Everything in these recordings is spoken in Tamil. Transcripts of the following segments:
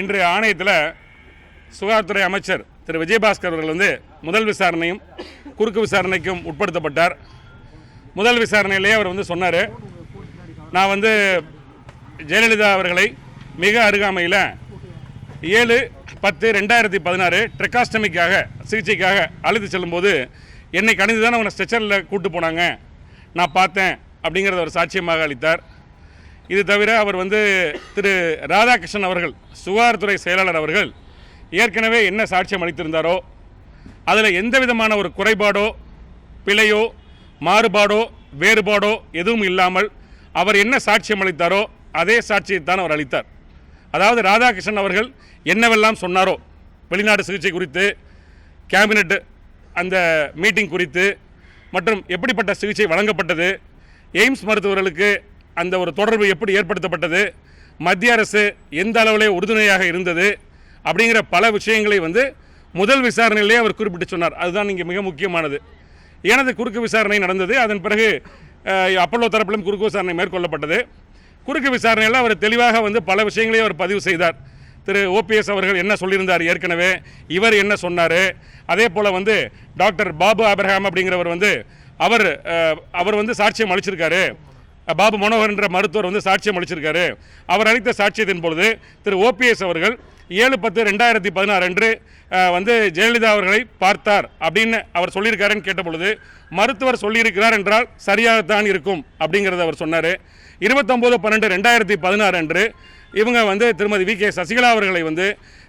இன்று ஆணையத்தில் சுகாதாரத்துறை அமைச்சர் திரு விஜயபாஸ்கர் அவர்கள் வந்து முதல் விசாரணையும் குறுக்கு விசாரணைக்கும் உட்படுத்தப்பட்டார். முதல் விசாரணையிலேயே அவர் வந்து சொன்னார் நான் வந்து ஜெயலலிதா அவர்களை மிக அருகாமையில் ஏழு பத்து ரெண்டாயிரத்தி பதினாறு ட்ரெக்காஸ்டமிக்காக சிகிச்சைக்காக அழைத்து செல்லும்போது என்னை கணிந்து தான் அவனை ஸ்ட்ரெச்சரில் கூட்டு போனாங்க நான் பார்த்தேன் அப்படிங்கிறத அவர் சாட்சியமாக அளித்தார். இது தவிர அவர் வந்து திரு ராதாகிருஷ்ணன் அவர்கள் சுகாதாரத்துறை செயலாளர் அவர்கள் ஏற்கனவே என்ன சாட்சியம் அளித்திருந்தாரோ அதில் எந்த விதமான ஒரு குறைபாடோ பிழையோ மாறுபாடோ வேறுபாடோ எதுவும் இல்லாமல் அவர் என்ன சாட்சியம் அளித்தாரோ அதே சாட்சியை தான் அவர் அளித்தார். அதாவது ராதாகிருஷ்ணன் அவர்கள் என்னவெல்லாம் சொன்னாரோ வெளிநாடு சிகிச்சை குறித்து கேபினட் அந்த மீட்டிங் குறித்து மற்றும் எப்படிப்பட்ட சிகிச்சை வழங்கப்பட்டது எய்ம்ஸ் மருத்துவர்களுக்கு அந்த ஒரு தொடர்பு எப்படி ஏற்படுத்தப்பட்டது? மத்திய அரசு எந்த அளவிலே உறுதுணையாக இருந்தது? அப்படிங்கிற பல விஷயங்களை வந்து முதல் விசாரணையிலே அவர் குறிப்பிட்டு சொன்னார். அதுதான் இங்கே மிக முக்கியமானது. எனது குறுக்கு விசாரணை நடந்தது. அதன் பிறகு அப்பல்லோ தரப்பிலும் குறுக்கு விசாரணை மேற்கொள்ளப்பட்டது. குறுக்கு விசாரணையில் அவர் தெளிவாக வந்து பல விஷயங்களையும் அவர் பதிவு செய்தார். திரு. ஓபிஎஸ் அவர்கள் என்ன சொல்லியிருந்தார் ஏற்கனவே? இவர் என்ன சொன்னார்? அதே போல் வந்து டாக்டர் பாபு அப்ரஹாம் அப்படிங்கிறவர் வந்து அவர் அவர் வந்து சாட்சியம் அளிச்சிருக்காரு. பாபு மனோகர் என்ற மருத்துவர் வந்து சாட்சியம் அளிச்சிருக்காரு. அவர் அளித்த சாட்சியத்தின் பொழுது திரு ஓபிஎஸ் அவர்கள் ஏழு பத்து ரெண்டாயிரத்தி பதினாறு அன்று வந்து ஜெயலலிதா அவர்களை பார்த்தார் அப்படின்னு அவர் சொல்லியிருக்காருன்னு கேட்டபொழுது மருத்துவர் சொல்லியிருக்கிறார் என்றால் சரியாகத்தான் இருக்கும் அப்படிங்கிறத அவர் சொன்னார். இருபத்தொம்போது பன்னெண்டு ரெண்டாயிரத்தி பதினாறு அன்று இவங்க வந்து திருமதி வி கே சசிகலா அவர்களை வந்து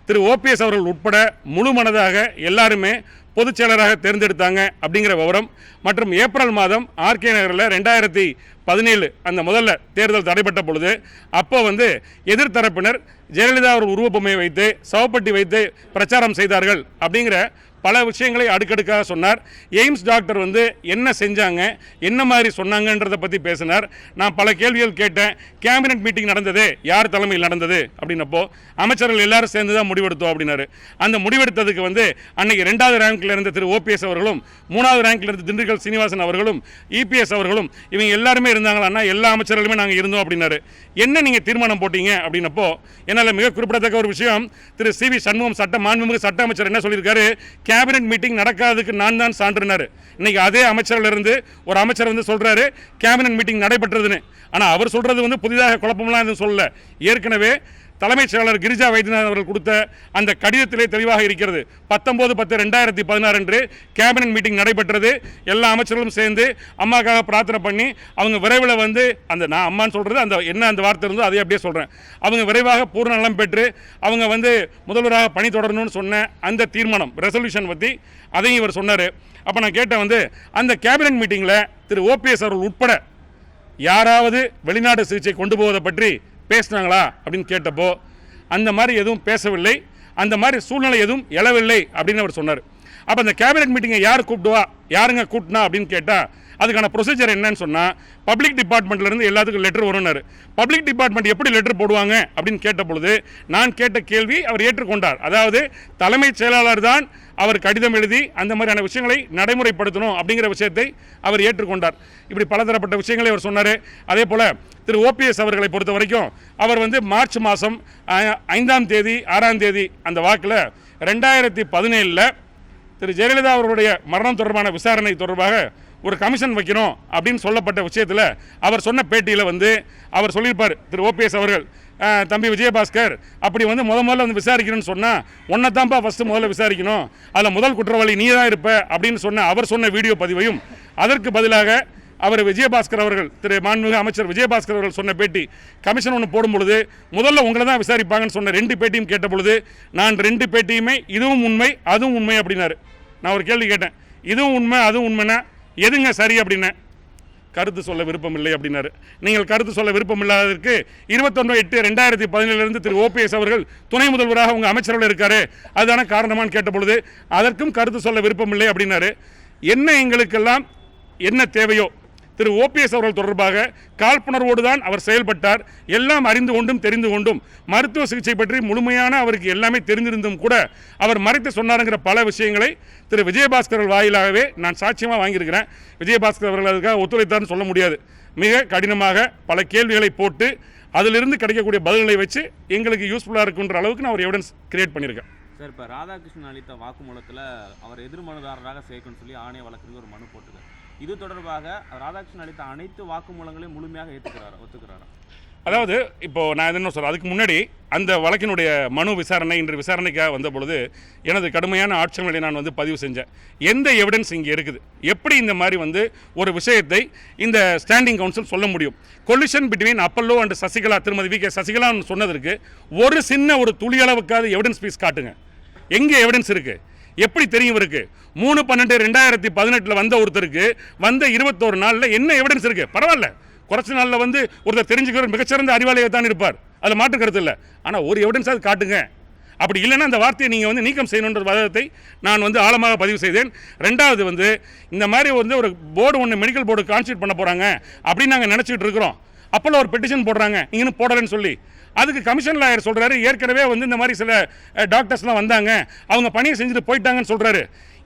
திரு ஓபிஎஸ் அவர்கள் உட்பட முழு மனதாக எல்லாருமே பொதுச் செயலராக தேர்ந்தெடுத்தாங்க அப்படிங்கிற விவரம். மற்றும் ஏப்ரல் மாதம் ஆர்கே நகரில் ரெண்டாயிரத்தி பதினேழு அந்த முதல்ல தேர்தல் தடைப்பட்ட பொழுது அப்போ வந்து எதிர்த்தரப்பினர் ஜெயலலிதா அவர் உருவப்பொம்மையை வைத்து சவப்பட்டி வைத்து பிரச்சாரம் செய்தார்கள் அப்படிங்கிற பல விஷயங்களை அடுக்கடுக்காக சொன்னார். எய்ம்ஸ் டாக்டர் வந்து என்ன செஞ்சாங்க என்ன மாதிரி சொன்னாங்கன்றதை பற்றி பேசினார். நான் பல கேள்விகள் கேட்டேன். கேபினெட் மீட்டிங் நடந்தது யார் தலைமையில் நடந்தது அப்படின்னப்போ அமைச்சர்கள் எல்லாரும் சேர்ந்து தான் முடிவெடுத்தோம் அப்படின்னாரு. அந்த முடிவெடுத்ததுக்கு வந்து அன்னைக்கு ரெண்டாவது ரேங்க்ல இருந்த திரு ஓபிஎஸ் அவர்களும் மூணாவது ரேங்க்ல இருந்த திண்டுக்கல் சீனிவாசன் அவர்களும் இபிஎஸ் அவர்களும் இவங்க எல்லாருமே இருந்தாங்களான்னா எல்லா அமைச்சர்களுமே நாங்கள் இருந்தோம் அப்படின்னாரு. என்ன நீங்கள் தீர்மானம் போட்டீங்க அப்படின்னப்போ என்னால் மிக குறிப்பிடத்தக்க ஒரு விஷயம் திரு சி வி சண்முகம் சட்ட மாண்புமிகு சட்ட அமைச்சர் என்ன சொல்லியிருக்காரு? கேபினெட் மீட்டிங் நடக்காததுக்கு நான் தான் சான்றினார். இன்னைக்கு அதே அமைச்சர்ல இருந்து ஒரு அமைச்சர் வந்து சொல்றாரு கேபினெட் மீட்டிங் நடைபெற்றதுன்னு. ஆனால் அவர் சொல்றது வந்து புதிதாக குழப்பம்லாம் எதுவும் சொல்லல. ஏற்கனவே தலைமைச் செயலாளர் கிரிஜா வைத்தியநாதன் அவர்கள் கொடுத்த அந்த கடிதத்திலே தெளிவாக இருக்கிறது. பத்தொன்பது பத்து ரெண்டாயிரத்தி பதினாறு அன்று கேபினட் மீட்டிங் நடைபெற்றது. எல்லா அமைச்சர்களும் சேர்ந்து அம்மாக்காக பிரார்த்தனை பண்ணி அவங்க விரைவில் வந்து அந்த நான் அம்மான்னு சொல்கிறது அந்த என்ன அந்த வார்த்தை இருந்தோ அதை அப்படியே சொல்கிறேன் அவங்க விரைவாக பூர்ண நலம் பெற்று அவங்க வந்து முதல்வராக பணி தொடரணும்னு சொன்ன அந்த தீர்மானம் ரெசல்யூஷன் பற்றி அதையும் இவர் சொன்னார். அப்போ நான் கேட்டேன் வந்து அந்த கேபினட் மீட்டிங்கில் திரு ஓபிஎஸ் அவர்கள் உட்பட யாராவது வெளிநாடு சிகிச்சை கொண்டு போவதை பற்றி பேசினாங்களா அப்படின்னு கேட்டப்போ அந்த மாதிரி எதுவும் பேசவில்லை. அந்த மாதிரி சூழ்நிலை எதுவும் எழவில்லை அப்படின்னு அவர் சொன்னார். அப்போ அந்த கேபினெட் மீட்டிங்கை யார் கூப்பிடுவா? யாருங்க கூட்டினா? அப்படின்னு கேட்டால் அதுக்கான ப்ரொசீஜர் என்னன்னு சொன்னால் பப்ளிக் டிபார்ட்மெண்ட்லேருந்து எல்லாத்துக்கும் லெட்டர் வரும்னாரு. பப்ளிக் டிபார்ட்மெண்ட் எப்படி லெட்டர் போடுவாங்க அப்படின்னு கேட்ட பொழுது நான் கேட்ட கேள்வி அவர் ஏற்றுக்கொண்டார். அதாவது தலைமைச் செயலாளர் தான் அவர் கடிதம் எழுதி அந்த மாதிரியான விஷயங்களை நடைமுறைப்படுத்தணும் அப்படிங்கிற விஷயத்தை அவர் ஏற்றுக்கொண்டார். இப்படி பலதரப்பட்ட விஷயங்களை அவர் சொன்னார். அதே போல் திரு ஓபிஎஸ் அவர்களை பொறுத்த வரைக்கும் அவர் வந்து மார்ச் மாதம் ஐந்தாம் தேதி ஆறாம் தேதி அந்த வாக்கில் ரெண்டாயிரத்தி பதினேழில் திரு ஜெயலலிதா அவர்களுடைய மரணம் தொடர்பான விசாரணை தொடர்பாக ஒரு கமிஷன் வைக்கணும் அப்படின்னு சொல்லப்பட்ட விஷயத்தில் அவர் சொன்ன பேட்டியில் வந்து அவர் சொல்லியிருப்பார். திரு. ஓபிஎஸ் அவர்கள் தம்பி விஜயபாஸ்கர் அப்படி வந்து முத முதல்ல வந்து விசாரிக்கணும்னு சொன்னால் உன்னை தான்ப்பா ஃபஸ்ட்டு முதல்ல விசாரிக்கணும். அதில் முதல் குற்றவாளி நீ தான் இருப்ப அப்படின்னு சொன்ன அவர் சொன்ன வீடியோ பதிவையும் அதற்கு பதிலாக அவர் விஜயபாஸ்கர் அவர்கள் திரு. மாண்புமிகு அமைச்சர் விஜயபாஸ்கர் அவர்கள் சொன்ன பேட்டி கமிஷன் ஒன்று போடும் பொழுது முதல்ல உங்களை தான் விசாரிப்பாங்கன்னு சொன்ன ரெண்டு பேட்டியும் கேட்ட பொழுது நான் ரெண்டு பேட்டியுமே இதுவும் உண்மை அதுவும் உண்மை அப்படின்னாரு. நான் ஒரு கேள்வி கேட்டேன். இதுவும் உண்மை அதுவும் உண்மைன்னா எதுங்க சரி அப்படின்னு? கருத்து சொல்ல விருப்பம் இல்லை அப்படின்னாரு. நீங்கள் கருத்து சொல்ல விருப்பம் இல்லாததற்கு இருபத்தொன்று எட்டு ரெண்டாயிரத்தி பதினேழுலேருந்து திரு ஓபிஎஸ் அவர்கள் துணை முதல்வராக உங்கள் அமைச்சரவில் இருக்காரு. அதுதானே காரணமான்னு கேட்டபொழுது அதற்கும் கருத்து சொல்ல விருப்பம் இல்லை அப்படின்னாரு. என்ன எங்களுக்கெல்லாம் என்ன தேவையோ திரு ஓபிஎஸ் அவர்கள் தொடர்பாக காழ்ப்புணர்வோடு தான் அவர் செயல்பட்டார். எல்லாம் அறிந்து கொண்டும் தெரிந்து கொண்டும் மருத்துவ சிகிச்சை பற்றி முழுமையான அவருக்கு எல்லாமே தெரிந்திருந்தும் கூட அவர் மறைத்து சொன்னாருங்கிற பல விஷயங்களை திரு விஜயபாஸ்கர் வாயிலாகவே நான் சாட்சியமாக வாங்கியிருக்கிறேன். விஜயபாஸ்கர் அவர்கள் அதுக்காக ஒத்துழைத்தார்னு சொல்ல முடியாது. மிக கடினமாக பல கேள்விகளை போட்டு அதிலிருந்து கிடைக்கக்கூடிய பதில்களை வச்சு எங்களுக்கு யூஸ்ஃபுல்லாக இருக்குன்ற அளவுக்கு நான் ஒரு எவிடன்ஸ் கிரியேட் பண்ணியிருக்கேன். சார் இப்போ ராதாகிருஷ்ணன் அளித்த வாக்குமூலத்தில் அவர் எதிர்மனுதாரராக சேர்க்கணும்னு சொல்லி ஆணைய வழக்கறிஞர் ஒரு மனு போட்டுருக்காரு. இது தொடர்பாக ராதாகிருஷ்ணன் அளித்த அனைத்து வாக்குமூலங்களையும் முழுமையாக ஏற்றுக்கிறாரா ஒத்துக்கிறாரா? அதாவது இப்போ நான் என்ன சொல்கிறேன் அதுக்கு முன்னாடி அந்த வழக்கினுடைய மனு விசாரணை இன்று விசாரணைக்காக வந்த பொழுது எனது கடுமையான ஆட்சேபங்களை நான் வந்து பதிவு செஞ்சேன். எந்த எவிடன்ஸ் இங்கே இருக்குது? எப்படி இந்த மாதிரி வந்து ஒரு விஷயத்தை இந்த ஸ்டாண்டிங் கவுன்சில் சொல்ல முடியும்? Collision between Apollo and Sasikala திருமதி வி கே சசிகலான்னு சொன்னதற்கு ஒரு சின்ன ஒரு துளியளவுக்காவது எவிடன்ஸ் பீஸ் காட்டுங்க. எங்கே எவிடன்ஸ் இருக்குது எப்படி தெரியும் இவருக்கு? மூணு பன்னெண்டு ரெண்டாயிரத்தி பதினெட்டில் வந்த ஒருத்தருக்கு வந்த இருபத்தோரு நாளில் என்ன எவிடன்ஸ் இருக்குது பரவாயில்ல. குறைச்ச நாளில் வந்து ஒருத்தர் தெரிஞ்சுக்கிற மிகச்சிறந்த அறிவாளியாக தான் இருப்பார். அதில் மாற்று கருத்து இல்லை. ஆனால் ஒரு எவிடன்ஸ் அது காட்டுங்க. அப்படி இல்லைன்னா அந்த வார்த்தையை நீங்கள் வந்து நீக்கம் செய்யணுன்ற வாதத்தை நான் வந்து ஆழமாக பதிவு செய்தேன். ரெண்டாவது வந்து இந்த மாதிரி வந்து ஒரு போர்டு ஒன்று மெடிக்கல் போர்டு கான்ஸ்டியூட் பண்ண போகிறாங்க அப்படின்னு நாங்கள் நினச்சிட்டு இருக்கிறோம். அப்போல்லாம் ஒரு பெட்டிஷன் போடுறாங்க. இங்கேன்னு இன்னும் போடலைன்னு சொல்லி. அதுக்கு கமிஷன் லாயர் சொல்கிறாரு ஏற்கனவே வந்து இந்த மாதிரி சில டாக்டர்ஸ்லாம் வந்தாங்க. அவங்க பணியை செஞ்சுட்டு போயிட்டாங்கன்னு சொல்கிறாரு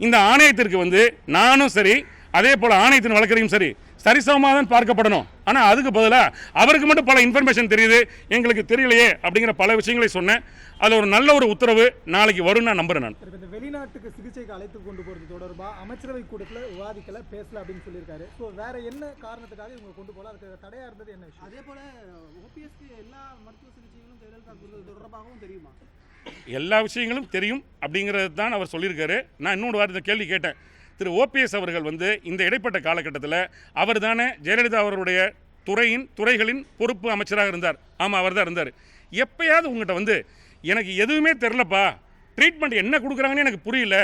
இந்த ஆணையத்திற்கு வந்து நானும் சரி அதே போல் ஆணையத்தின் வழக்கறிஞரும் சரி சரிசமமாக தான் பார்க்கப்படணும். ஆனால் அதுக்கு பதிலாக அவருக்கு மட்டும் பல இன்ஃபர்மேஷன் தெரியுது எங்களுக்கு தெரியலையே அப்படிங்கிற பல விஷயங்களை சொன்னேன். அதில் ஒரு நல்ல ஒரு உத்தரவு நாளைக்கு வரும்னு நான் நம்புறேன் நான். இந்த வெளிநாட்டுக்கு சிகிச்சைக்கு அழைத்து கொண்டு போறது தொடர்பா? அமைச்சரவை கூட்டத்தில் விவாதிக்கல பேசல அப்படின்னு சொல்லியிருக்காரு. ஸோ வேற என்ன காரணத்துக்காக இவங்க கொண்டு போகல அதுக்கு தடையா இருந்தது என்ன விஷயம்? அதே போல ஓபிஎஸ்க்கு எல்லா மருத்துவ சிகிச்சைகளும் ஜெயலலிதா தொடர்பாகவும் தெரியுமா? எல்லா விஷயங்களும் தெரியும் அப்படிங்கிறது தான் அவர் சொல்லியிருக்காரு. நான் இன்னொரு வாரத்தை கேள்வி கேட்டேன். திரு ஓபிஎஸ் அவர்கள் வந்து இந்த இடைப்பட்ட காலகட்டத்தில் அவர் தானே ஜெயலலிதா அவர்களுடைய துறையின் துறைகளின் பொறுப்பு அமைச்சராக இருந்தார். ஆமாம் அவர் தான் இருந்தார். எப்பயாவது உங்கள்கிட்ட வந்து எனக்கு எதுவுமே தெரிலப்பா ட்ரீட்மெண்ட் என்ன கொடுக்குறாங்கன்னு எனக்கு புரியல.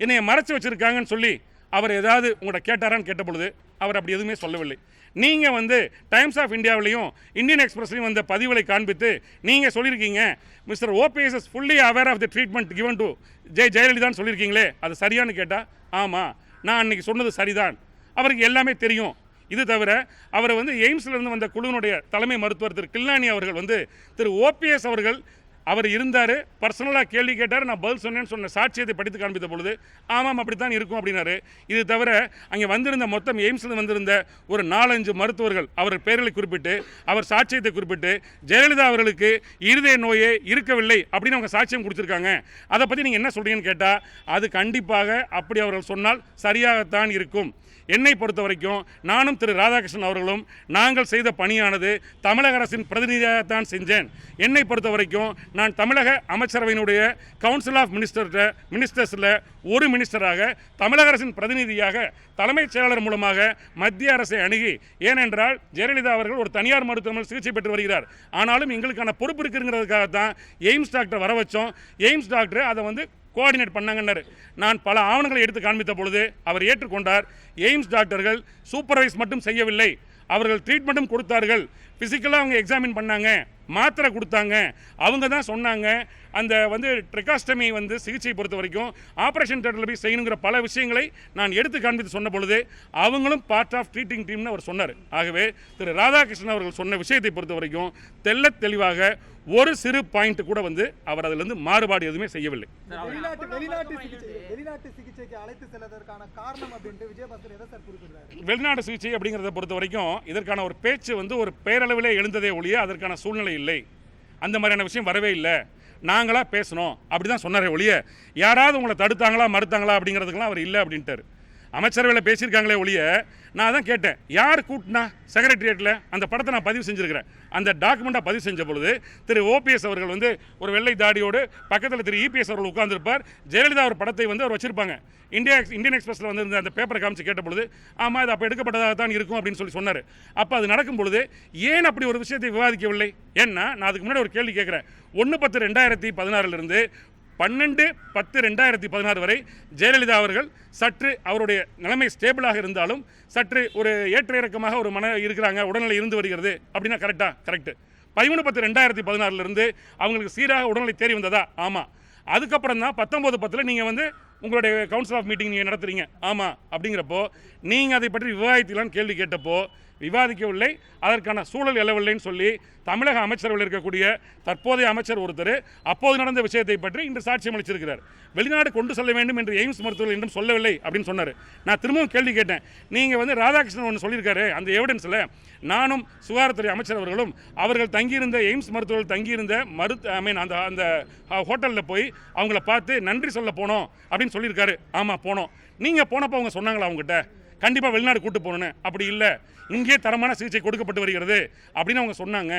என்னைய மறைச்சி வச்சுருக்காங்கன்னு சொல்லி அவர் ஏதாவது உங்கள்கிட்ட கேட்டாரான்னு கேட்ட பொழுது அவர் அப்படி எதுவுமே சொல்லவில்லை. நீங்கள் வந்து டைம்ஸ் ஆஃப் இந்தியாவிலையும் இந்தியன் எக்ஸ்பிரஸ்லையும் வந்த பதிவுகளை காண்பித்து நீங்கள் சொல்லியிருக்கீங்க. Mister OPS is fully aware of the treatment given to Jai ஜெயலலிதான்னு சொல்லியிருக்கீங்களே அது சரியானு கேட்டால் ஆமாம் நான் அன்றைக்கி சொன்னது சரிதான். அவருக்கு எல்லாமே தெரியும். இது தவிர அவரை வந்து எய்ம்ஸ்லேருந்து வந்த குழுவினுடைய தலைமை மருத்துவர் திரு கில்லானி அவர்கள் வந்து திரு ஓபிஎஸ் அவர்கள் அவர் இருந்தார் பர்சனலாக கேள்வி கேட்டார் நான் பதில் சொன்னேன்னு சொன்ன சாட்சியத்தை படித்து காண்பித்த பொழுது ஆமாம் அப்படித்தான் இருக்கும் அப்படின்னாரு. இது தவிர அங்கே வந்திருந்த மொத்தம் எய்ம்ஸில் வந்திருந்த ஒரு நாலஞ்சு மருத்துவர்கள் அவர் பெயர்களை குறிப்பிட்டு அவர் சாட்சியத்தை குறிப்பிட்டு ஜெயலலிதா அவர்களுக்கு இருதய நோயே இருக்கவில்லை அப்படின்னு அவங்க சாட்சியம் கொடுத்துருக்காங்க. அதை பற்றி நீங்கள் என்ன சொல்கிறீங்கன்னு கேட்டால் அது கண்டிப்பாக அப்படி அவர்கள் சொன்னால் சரியாகத்தான் இருக்கும். என்னை பொறுத்த வரைக்கும் நானும் திரு ராதாகிருஷ்ணன் அவர்களும் நாங்கள் செய்த பணியானது தமிழக அரசின் பிரதிநிதியாகத்தான் செஞ்சேன். என்னை பொறுத்த வரைக்கும் நான் தமிழக அமைச்சரவையினுடைய கவுன்சில் ஆஃப் மினிஸ்டர் மினிஸ்டர்ஸில் ஒரு மினிஸ்டராக தமிழக அரசின் பிரதிநிதியாக தலைமைச் செயலாளர் மூலமாக மத்திய அரசை அணுகி ஏனென்றால் ஜெயலலிதா அவர்கள் ஒரு தனியார் மருத்துவமனையில் சிகிச்சை பெற்று வருகிறார். ஆனாலும் எங்களுக்கான பொறுப்பு இருக்குங்கிறதுக்காக தான் எய்ம்ஸ் டாக்டர் வர வச்சோம். எய்ம்ஸ் டாக்டர் அதை வந்து கோஆர்டினேட் பண்ணாங்கன்னாரு. நான் பல ஆவணங்களை எடுத்து காண்பித்த பொழுது அவர் ஏற்றுக்கொண்டார். எய்ம்ஸ் டாக்டர்கள் சூப்பர்வைஸ் மட்டும் செய்யவில்லை. அவர்கள் ட்ரீட்மெண்ட்டும் கொடுத்தார்கள். ஃபிசிக்கலாக அவங்க எக்ஸாமின் பண்ணாங்க மாத்திரை கொடுத்தாங்க. அவங்க தான் சொன்னாங்க அந்த வந்து ட்ரிகாஸ்டமி வந்து சிகிச்சை பொறுத்த வரைக்கும் ஆப்ரேஷன் தேட்டரில் போய் செய்யணுங்கிற பல விஷயங்களை நான் எடுத்து காண்பித்து சொன்ன பொழுது அவங்களும் பார்ட் ஆஃப் ட்ரீட்டிங் டீம்னு அவர் சொன்னார். ஆகவே திரு ராதாகிருஷ்ணன் அவர்கள் சொன்ன விஷயத்தை பொறுத்த வரைக்கும் தெள்ளத் தெளிவாக ஒரு சிறு பாயிண்ட் கூட வந்து அவர் அதிலிருந்து மாறுபாடு எதுவுமே செய்யவில்லை. வெளிநாட்டு வெளிநாட்டு சிகிச்சை அப்படிங்கிறத பொறுத்த வரைக்கும் இதற்கான ஒரு பேச்சு வந்து ஒரு பேரளவிலே எழுந்ததே ஒழிய அதற்கான சூழ்நிலை இல்லை. அந்த மாதிரியான விஷயம் வரவே இல்லை. நாங்களாக பேசணும். அப்படி தான் சொன்னாரே ஒழிய யாராவது உங்களை தடுத்தாங்களா மறுத்தாங்களா அப்படிங்கிறதுக்கெல்லாம் அவர் இல்லை அப்படின்ட்டார். அமைச்சரவையில் பேசியிருக்காங்களே ஒழிய நான் தான் கேட்டேன். யார் கூட்டினா செக்ரட்டரியேட்டில் அந்த படத்தை நான் பதிவு செஞ்சுருக்கிறேன். அந்த டாக்குமெண்ட்டாக பதிவு செஞ்ச பொழுது திரு ஓபிஎஸ் அவர்கள் வந்து ஒரு வெள்ளை தாடியோடு பக்கத்தில் திரு இபிஎஸ் அவர்கள் உட்காந்துருப்பார் ஜெயலலிதா ஒரு படத்தை வந்து அவர் வச்சிருப்பாங்க. இந்தியா இந்தியன் எக்ஸ்பிரஸில் வந்து அந்த பேப்பரை காமிச்சு கேட்ட பொழுது ஆமாம் இது அப்போ எடுக்கப்பட்டதாக தான் இருக்கும் அப்படின்னு சொல்லி சொன்னார். அப்போ அது நடக்கும் பொழுது ஏன் அப்படி ஒரு விஷயத்தை விவாதிக்கவில்லை? ஏன்னா நான் அதுக்கு முன்னாடி ஒரு கேள்வி கேட்குறேன். ஒன்று பத்து ரெண்டாயிரத்தி பதினாறுலேருந்து பன்னெண்டு பத்து ரெண்டாயிரத்தி பதினாறு வரை ஜெயலலிதா அவர்கள் சற்று அவருடைய நிலைமை ஸ்டேபிளாக இருந்தாலும் சற்று ஒரு ஏற்ற இறக்கமாக ஒரு மன இருக்கிறாங்க உடல்நிலை இருந்து வருகிறது அப்படின்னா கரெக்டாக கரெக்டு பதிமூணு பத்து ரெண்டாயிரத்தி பதினாறுலேருந்து அவங்களுக்கு சீராக உடல்நிலை தேறி வந்ததா? ஆமாம் அதுக்கப்புறம் தான் பத்தொம்போது பத்தில் நீங்கள் வந்து உங்களுடைய கவுன்சில் ஆஃப் மீட்டிங் நீங்கள் நடத்துறீங்க. ஆமாம் அப்படிங்கிறப்போ நீங்கள் அதை பற்றி விவாதித்தீங்களான்னு கேள்வி கேட்டப்போ விவாதிக்கவில்லை. அதற்கான சூழல் எழவில்லைன்னு சொல்லி தமிழக அமைச்சர்கள் இருக்கக்கூடிய தற்போதைய அமைச்சர் ஒருத்தர் அப்போது நடந்த விஷயத்தை பற்றி இன்று சாட்சியம் அளிச்சிருக்கிறார். வெளிநாடு கொண்டு செல்ல வேண்டும் என்று எய்ம்ஸ் மருத்துவர்கள் என்றும் சொல்லவில்லை அப்படின்னு சொன்னார். நான் திரும்பவும் கேள்வி கேட்டேன். நீங்கள் வந்து ராதாகிருஷ்ணன் ஒன்று சொல்லியிருக்காரு. அந்த எவிடன்ஸில் நானும் சுகாதாரத்துறை அமைச்சர் அவர்களும் அவர்கள் தங்கியிருந்த எய்ம்ஸ் மருத்துவர்கள் தங்கியிருந்த மருத்து ஐ மீன் அந்த அந்த ஹோட்டலில் போய் அவங்கள பார்த்து நன்றி சொல்ல போனோம் அப்படின்னு சொல்லியிருக்காரு. ஆமாம் போனோம். நீங்கள் போனப்போ அவங்க சொன்னாங்களா அவங்ககிட்ட? கண்டிப்பாக வெளிநாடு கூட்டு போகணுன்னு அப்படி இல்லை. இங்கே தரமான சிகிச்சை கொடுக்கப்பட்டு வருகிறது. அப்படின்னு அவங்க சொன்னாங்க.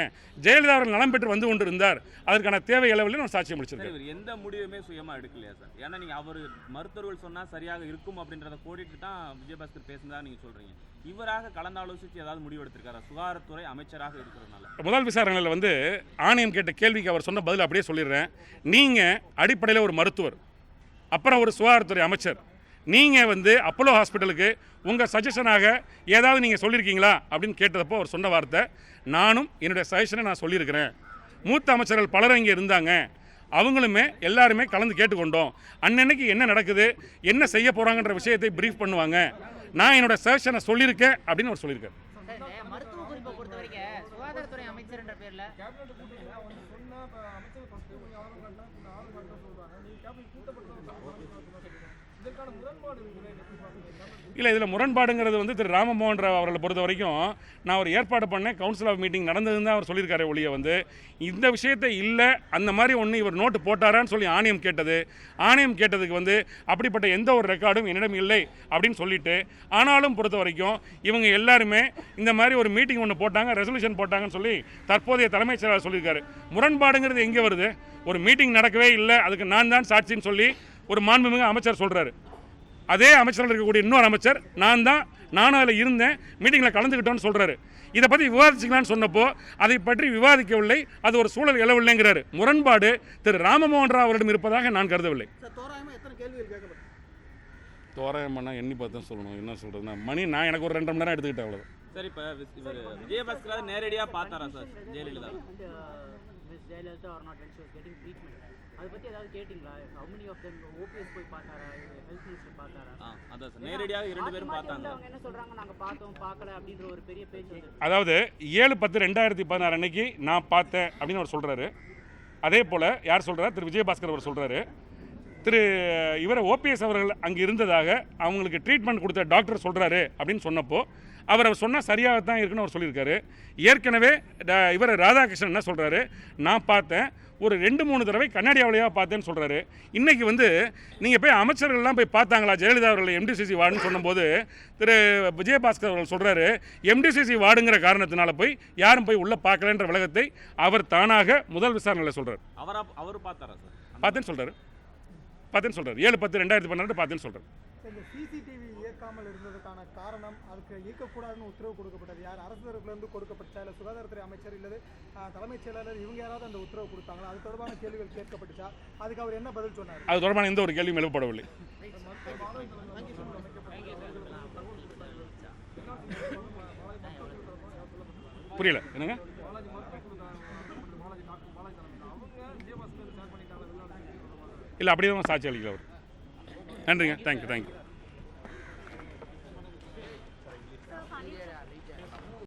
ஜெயலலிதா அவர்கள் நலம் பெற்று வந்து கொண்டு இருந்தார் அதற்கான தேவை அளவில் நான் சாட்சியம் சார் முடிச்சிருக்கேன் இவர் எந்த முடிவுமே சுயமா எடுக்கலையா சார்? ஏன்னா நீங்க அவர் மருத்துவர்கள் சொன்னா சரியாக இருக்கும் அப்படின்றத கோடிட்டு தான் விஜயபாஸ்கர் பேசுனதா நீங்க சொல்றீங்க. இவராக கலந்தாலோசித்து ஏதாவது முடிவு எடுத்திருக்காரா? சுகாதாரத்துறை அமைச்சராக இருக்கிறதுனால. முதல் விசாரணையில் வந்து ஆணையம் கேட்ட கேள்விக்கு அவர் சொன்ன பதில் அப்படியே சொல்லிடுறேன். நீங்கள் அடிப்படையில் ஒரு மருத்துவர் அப்புறம் ஒரு சுகாதாரத்துறை அமைச்சர் நீங்கள் வந்து அப்போலோ ஹாஸ்பிட்டலுக்கு உங்கள் சஜஷனாக ஏதாவது நீங்கள் சொல்லியிருக்கீங்களா அப்படின்னு கேட்டதப்போ அவர் சொன்ன வார்த்தை. நானும் என்னுடைய சஜஷனை நான் சொல்லியிருக்கிறேன். மூத்த அமைச்சர்கள் பலரும் இங்கே இருந்தாங்க. அவங்களுமே எல்லாருமே கலந்து கேட்டுக்கொண்டோம். அன்னன்னைக்கு என்ன நடக்குது என்ன செய்ய போகிறாங்கன்ற விஷயத்தை ப்ரீஃப் பண்ணுவாங்க. நான் என்னோட சஜஷனை சொல்லியிருக்கேன் அப்படின்னு அவர் சொல்லியிருக்காரு. சார் அமைச்சர் இல்லை இதில் முரண்பாடுங்கிறது வந்து திரு ராமமோகன் ராவ் அவர்களை பொறுத்த வரைக்கும் நான் ஒரு ஏற்பாடு பண்ணேன். கவுன்சில் ஆஃப் மீட்டிங் நடந்ததுன்னு தான் அவர் சொல்லியிருக்காரு ஒழிய வந்து இந்த விஷயத்தை இல்லை அந்த மாதிரி ஒன்று இவர் நோட்டு போட்டாரான்னு சொல்லி ஆணையம் கேட்டது. ஆணையம் கேட்டதுக்கு வந்து அப்படிப்பட்ட எந்த ஒரு ரெக்கார்டும் என்னிடம் இல்லை அப்படின்னு சொல்லிட்டு ஆனாலும் பொறுத்த வரைக்கும் இவங்க எல்லாருமே இந்த மாதிரி ஒரு மீட்டிங் ஒன்று போட்டாங்க ரெசல்யூஷன் போட்டாங்கன்னு சொல்லி தற்போதைய தலைமைச் செயலாளர் சொல்லியிருக்காரு. முரண்பாடுங்கிறது எங்கே வருது? ஒரு மீட்டிங் நடக்கவே இல்லை அதுக்கு நான் தான் சாட்சின்னு சொல்லி ஒரு மாண்புமிகு அமைச்சர் சொல்கிறாரு அதே அமைச்சரில் இருக்கக்கூடிய இன்னொரு அமைச்சர் நான் தான் நானும் அதில் இருந்தேன் மீட்டிங்கில் கலந்துக்கிட்டோன்னு சொல்கிறாரு இதை பற்றி விவாதிச்சிக்கலான்னு சொன்னப்போ அதை பற்றி விவாதிக்கவில்லை அது ஒரு சூழல் எழவில்லைங்கிறாரு. முரண்பாடு திரு ராமமோகன் ராவ் அவரிடம் இருப்பதாக நான் கருதவில்லை. சார் தோராயமா எத்தனை கேள்விகள் கேட்கப்படும் தோராயமானா எண்ணி பார்த்து தான் சொல்லணும் என்ன சொல்கிறதுனா மணி நான் எனக்கு ஒரு ரெண்டு மணி நேரம் எடுத்துக்கிட்டேன் அவ்வளோ சார் இப்போ இவர் விஜயபாஸ்கர் நேரடியாக பார்த்தாரா சார் ஜெயலலிதா அதை பத்தி ஏதாவது கேட்டிங்களா? How many of them OPS போய் பார்த்தாரா? Health minister பார்த்தாரா? ஆ அதான் சார். நேரடியாக இரண்டு பேரும் பார்த்தாங்க. அவங்க என்ன சொல்றாங்க? நாங்க பார்த்தோம் பார்க்கல அப்படின்ற ஒரு பெரிய பேச்சு அதாவது ஏழு பத்து ரெண்டாயிரத்தி பதினாறு அன்னைக்கு நான் பார்த்தேன் அப்படின்னு அவர் சொல்கிறாரு அதே போல் யார் சொல்கிறார் திரு விஜயபாஸ்கர் அவர் சொல்கிறாரு திரு இவர் ஓபிஎஸ் அவர்கள் அங்கே இருந்ததாக அவங்களுக்கு ட்ரீட்மெண்ட் கொடுத்த டாக்டர் சொல்கிறாரு அப்படின்னு சொன்னப்போ அவர் அவர் சொன்னால் சரியாக தான் இருக்குன்னு அவர் சொல்லியிருக்காரு. ஏற்கனவே ட- இவர் ராதாகிருஷ்ணன் என்ன சொல்கிறாரு நான் பார்த்தேன். ஒரு ரெண்டு மூணு தடவை கண்ணாடி அவளையாக பார்த்தேன்னு சொல்கிறாரு இன்றைக்கி வந்து நீங்கள் போய் அமைச்சர்கள்லாம் போய் பார்த்தாங்களா? ஜெயலலிதா அவர்கள் எம்டிசிசி வார்டுன்னு சொன்னபோது திரு விஜயபாஸ்கர் அவர்கள் சொல்கிறாரு எம்டிசிசி வார்டுங்கிற காரணத்தினால போய் யாரும் போய் உள்ளே பார்க்கலன்ற விளக்கத்தை அவர் தானாக முதல் விசாரணையில் சொல்கிறார் அவரா அவர் பார்த்தாரா சார்? பார்த்தேன்னு சொல்கிறாரு பார்த்தேன்னு சொல்கிறார் ஏழு பத்து ரெண்டாயிரத்தி பன்னெண்டு பார்த்தேன்னு சொல்கிறார் காரணம் அதுக்கு இயக்கக்கூடாதுன்னு உத்தரவு கொடுக்கப்பட்டது யார்? அரசு தரப்புலேருந்து கொடுக்கப்பட்டா இல்லை சுகாதாரத்துறை அமைச்சர் இல்லது தலைமைச் செயலாளர் இவங்க யாராவது அந்த உத்தரவு கொடுத்தாங்களா? அது தொடர்பான கேள்விகள் கேட்கப்பட்டுச்சா? அதுக்கு அவர் என்ன பதில் சொன்னார்? அது தொடர்பான எந்த ஒரு கேள்வியும் எழுப்பப்படவில்லை. புரியல. என்னங்க? இல்லை அப்படியே தான் சாட்சி அளிக்கல அவர். நன்றிங்க. Thank you thank you